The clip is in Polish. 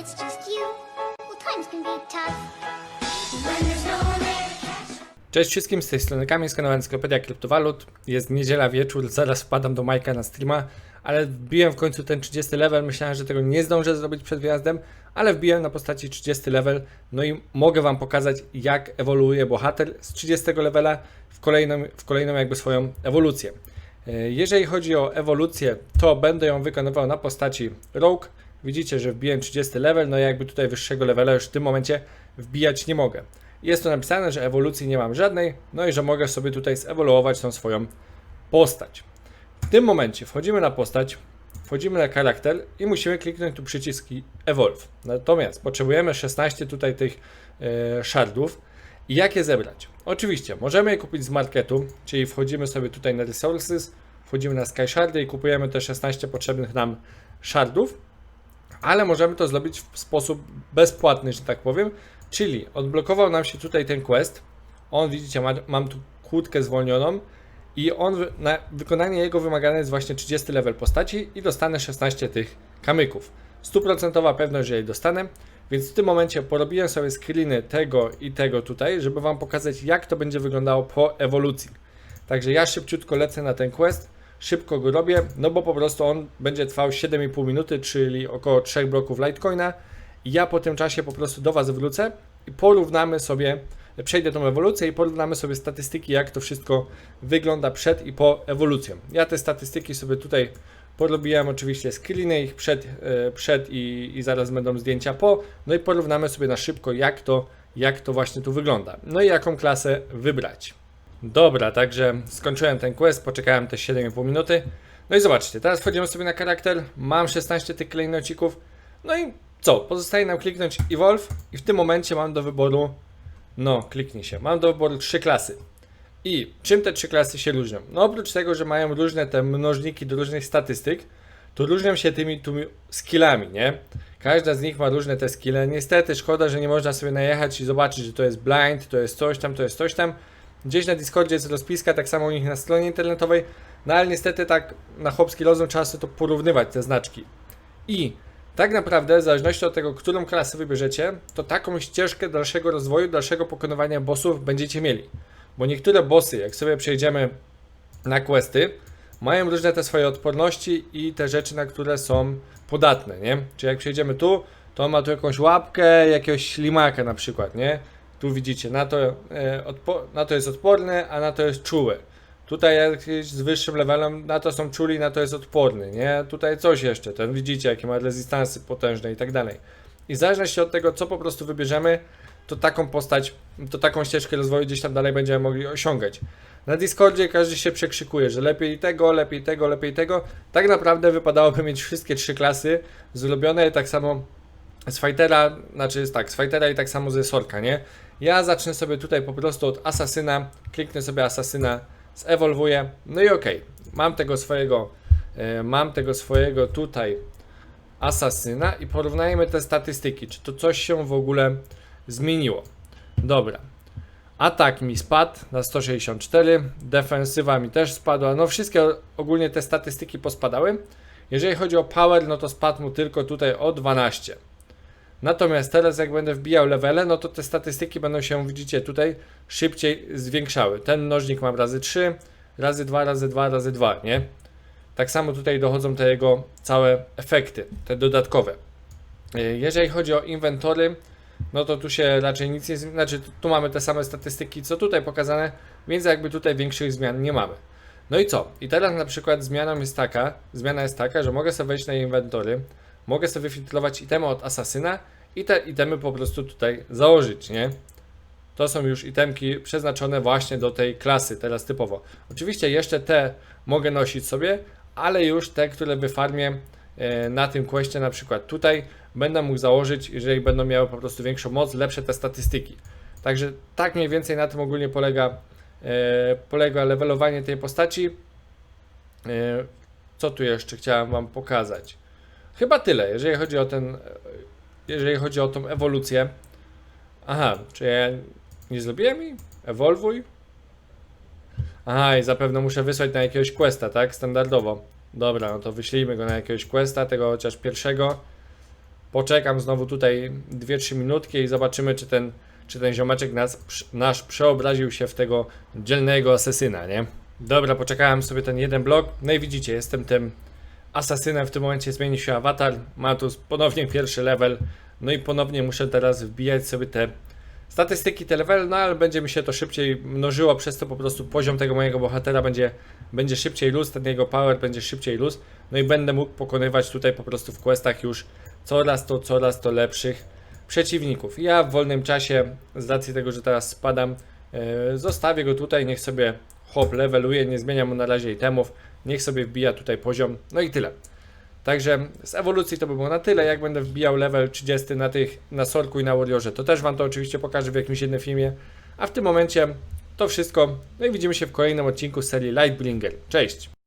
it's just you, well, times can be tough. Cześć wszystkim, z tej strony Kamil z kanału Encyklopedia Kryptowalut. Jest niedziela wieczór, zaraz wpadam do Majka na streama, ale wbiłem w końcu ten 30 level. Myślałem, że tego nie zdążę zrobić przed wyjazdem, ale wbiłem na postaci 30 level. No i mogę Wam pokazać, jak ewoluuje bohater z 30 levela w kolejną, w kolejną jakby swoją ewolucję. E, Jeżeli chodzi o ewolucję, to będę ją wykonywał na postaci Rogue. Widzicie, że wbiłem 30 level, no jakby tutaj wyższego levela już w tym momencie wbijać nie mogę. Jest tu napisane, że ewolucji nie mam żadnej, no i że mogę sobie tutaj zewoluować tą swoją postać. W tym momencie wchodzimy na postać, wchodzimy na charakter i musimy kliknąć tu przyciski Evolve. Natomiast potrzebujemy 16 tutaj tych e, shardów. I jak je zebrać? Oczywiście, możemy je kupić z marketu, czyli wchodzimy sobie tutaj na Resources, wchodzimy na Sky Shardy i kupujemy te 16 potrzebnych nam shardów, ale możemy to zrobić w sposób bezpłatny, że tak powiem, czyli odblokował nam się tutaj ten quest, on widzicie, ma, mam tu kłódkę zwolnioną. I on, na wykonanie jego wymagane jest właśnie 30 level postaci i dostanę 16 tych kamyków. Stuprocentowa pewność, że jej dostanę, więc w tym momencie porobiłem sobie screeny tego i tego tutaj, żeby Wam pokazać jak to będzie wyglądało po ewolucji. Także ja szybciutko lecę na ten quest, szybko go robię, no bo po prostu on będzie trwał 7,5 minuty, czyli około 3 bloków Litecoina. Ja po tym czasie po prostu do Was wrócę i porównamy sobie, przejdę tą ewolucję i porównamy sobie statystyki, jak to wszystko wygląda przed i po ewolucji. Ja te statystyki sobie tutaj porobiłem oczywiście screeny ich przed, e, przed i, i zaraz będą zdjęcia po, no i porównamy sobie na szybko, jak to, jak to właśnie tu wygląda. No i jaką klasę wybrać. Dobra, także skończyłem ten quest, poczekałem te 7,5 minuty. No i zobaczcie, teraz wchodzimy sobie na charakter, mam 16 tych klejnocików, no i co? Pozostaje nam kliknąć Evolve i w tym momencie mam do wyboru, no kliknij się, mam do wyboru trzy klasy. I czym te trzy klasy się różnią? No oprócz tego, że mają różne te mnożniki do różnych statystyk, to różnią się tymi, tymi skillami, nie? Każda z nich ma różne te skille. Niestety szkoda, że nie można sobie najechać i zobaczyć, że to jest blind, to jest coś tam, to jest coś tam. Gdzieś na Discordzie jest rozpiska, tak samo u nich na stronie internetowej, no ale niestety tak na chłopski rozum trzeba sobie to porównywać, te znaczki. I tak naprawdę, w zależności od tego, którą klasę wybierzecie, to taką ścieżkę dalszego rozwoju, dalszego pokonywania bossów będziecie mieli. Bo niektóre bossy, jak sobie przejdziemy na questy, mają różne te swoje odporności i te rzeczy, na które są podatne, nie? Czyli jak przejdziemy tu, to on ma tu jakąś łapkę, jakiegoś ślimaka na przykład, nie? Tu widzicie, na to, e, na to jest odporny, a na to jest czuły. Tutaj jakiś z wyższym levelem, na to są czuli, na to jest odporny, nie? Tutaj coś jeszcze, ten widzicie, jakie ma rezystansy potężne i tak dalej. I w zależności od tego, co po prostu wybierzemy, to taką postać, to taką ścieżkę rozwoju gdzieś tam dalej będziemy mogli osiągać. Na Discordzie każdy się przekrzykuje, że lepiej tego, lepiej tego, lepiej tego. Tak naprawdę wypadałoby mieć wszystkie trzy klasy zrobione, tak samo z fightera, znaczy tak, z fightera i tak samo ze sorka, nie? Ja zacznę sobie tutaj po prostu od asasyna, kliknę sobie asasyna, zewolwuję, no i okej, mam tego swojego, e, mam tego swojego tutaj asasyna i porównajmy te statystyki, czy to coś się w ogóle zmieniło. Dobra. Atak mi spadł na 164, defensywa mi też spadła, no wszystkie ogólnie te statystyki pospadały. Jeżeli chodzi o power, no to spadł mu tylko tutaj o 12. Natomiast teraz jak będę wbijał levele, no to te statystyki będą się, widzicie, tutaj szybciej zwiększały. Ten mnożnik mam razy 3, razy 2, razy 2, razy 2, nie? Tak samo tutaj dochodzą te jego całe efekty, te dodatkowe. E, Jeżeli chodzi o inwentory, no to tu się raczej nic nie zmieni, znaczy tu mamy te same statystyki, co tutaj pokazane, więc jakby tutaj większych zmian nie mamy. No i co? I teraz na przykład zmianą jest taka, zmiana jest taka, że mogę sobie wejść na inwentory, mogę sobie filtrować itemy od asasyna i te itemy po prostu tutaj założyć, nie? To są już itemki przeznaczone właśnie do tej klasy, teraz typowo. Oczywiście jeszcze te mogę nosić sobie, ale już te, które wyfarmię e, na tym questie, na przykład tutaj, będę mógł założyć, jeżeli będą miały po prostu większą moc, lepsze te statystyki. Także tak mniej więcej na tym ogólnie polega, e, polega levelowanie tej postaci. E, co tu jeszcze chciałem Wam pokazać? Chyba tyle, jeżeli chodzi o ten, jeżeli chodzi o tą ewolucję. Aha, czy ja nie zrobiłem jej? Aha, i zapewne muszę wysłać na jakiegoś questa, tak? Standardowo. Dobra, no to wyślijmy go na jakiegoś questa, tego chociaż pierwszego. poczekam znowu tutaj 2-3 minutki i zobaczymy, czy ten, czy ten ziomeczek nas, nasz przeobraził się w tego dzielnego asesyna, nie? Dobra, poczekałem sobie ten jeden blok. No i widzicie, jestem tym asasynem. W tym momencie zmieni się awatar. Ma tu ponownie pierwszy level. No i ponownie muszę teraz wbijać sobie te statystyki, te level, no ale będzie mi się to szybciej mnożyło, przez to po prostu poziom tego mojego bohatera będzie, będzie szybciej luz, ten jego power będzie szybciej luz. No i będę mógł pokonywać tutaj po prostu w questach już coraz to, coraz to lepszych przeciwników. Ja w wolnym czasie, z racji tego, że teraz spadam, e, zostawię go tutaj, niech sobie hop leveluje, nie zmieniam mu na razie itemów, niech sobie wbija tutaj poziom, no i tyle. Także z ewolucji to by było na tyle, jak będę wbijał level 30 na tych, na Sorku i na Warriorze, to też Wam to oczywiście pokażę w jakimś jednym filmie, a w tym momencie to wszystko, no i widzimy się w kolejnym odcinku serii Lightbringer. Cześć!